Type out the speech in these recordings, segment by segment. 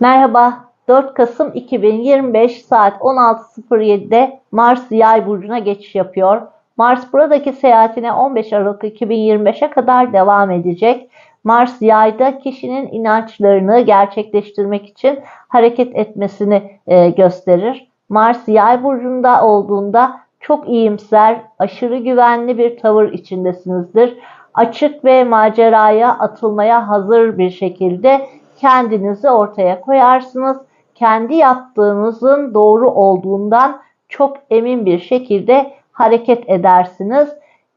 Merhaba, 4 Kasım 2025 saat 16.07'de Mars Yay burcuna geçiş yapıyor. Mars buradaki seyahatine 15 Aralık 2025'e kadar devam edecek. Mars Yay'da kişinin inançlarını gerçekleştirmek için hareket etmesini e, gösterir. Mars Yay burcunda olduğunda çok iyimser, aşırı güvenli bir tavır içindesinizdir. Açık ve maceraya atılmaya hazır bir şekilde kendinizi ortaya koyarsınız. Kendi yaptığınızın doğru olduğundan çok emin bir şekilde hareket edersiniz.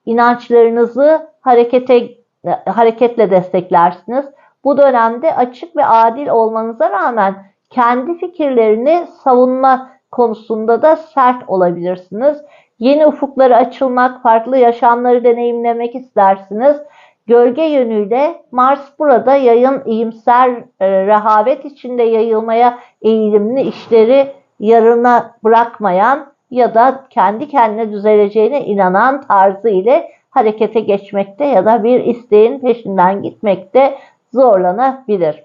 İnançlarınızı harekete hareketle desteklersiniz. Bu dönemde açık ve adil olmanıza rağmen kendi fikirlerini savunma konusunda da sert olabilirsiniz. Yeni ufuklara açılmak, farklı yaşamları deneyimlemek istersiniz. Gölge yönüyle Mars burada yayın iyimser e, rehavet içinde yayılmaya eğilimli işleri yarına bırakmayan ya da kendi kendine düzeleceğine inanan tarzı ile harekete geçmekte ya da bir isteğin peşinden gitmekte zorlanabilir.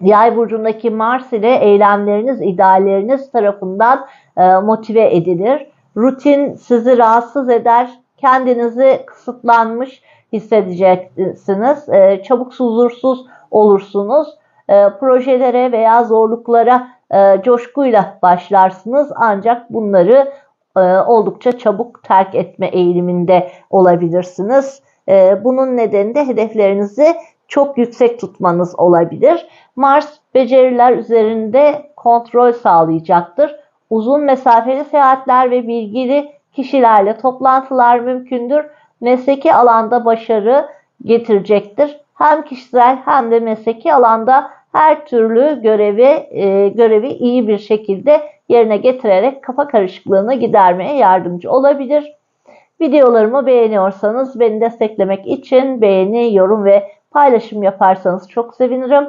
Yay burcundaki Mars ile eylemleriniz, idealleriniz tarafından e, motive edilir. Rutin sizi rahatsız eder, kendinizi kısıtlanmış hissedeceksiniz. E, çabuk huzursuz olursunuz. E, projelere veya zorluklara e, coşkuyla başlarsınız ancak bunları e, oldukça çabuk terk etme eğiliminde olabilirsiniz. E, bunun nedeni de hedeflerinizi çok yüksek tutmanız olabilir. Mars beceriler üzerinde kontrol sağlayacaktır. Uzun mesafeli seyahatler ve bilgili kişilerle toplantılar mümkündür. Mesleki alanda başarı getirecektir. Hem kişisel hem de mesleki alanda her türlü görevi e, görevi iyi bir şekilde yerine getirerek kafa karışıklığını gidermeye yardımcı olabilir. Videolarımı beğeniyorsanız beni desteklemek için beğeni, yorum ve paylaşım yaparsanız çok sevinirim.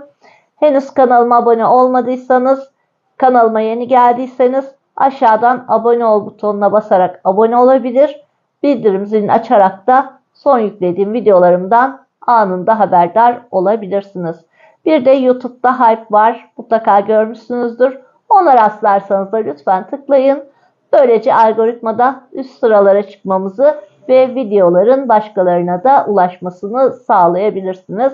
Henüz kanalıma abone olmadıysanız, kanalıma yeni geldiyseniz aşağıdan abone ol butonuna basarak abone olabilir. Bildirim zilini açarak da son yüklediğim videolarımdan anında haberdar olabilirsiniz. Bir de YouTube'da Hype var. Mutlaka görmüşsünüzdür. Ona rastlarsanız da lütfen tıklayın. Böylece algoritmada üst sıralara çıkmamızı ve videoların başkalarına da ulaşmasını sağlayabilirsiniz.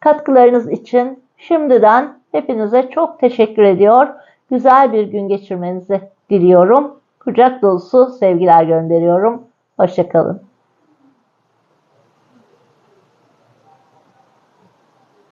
Katkılarınız için şimdiden hepinize çok teşekkür ediyor. Güzel bir gün geçirmenizi diliyorum. Kucak dolusu sevgiler gönderiyorum. Hoşçakalın.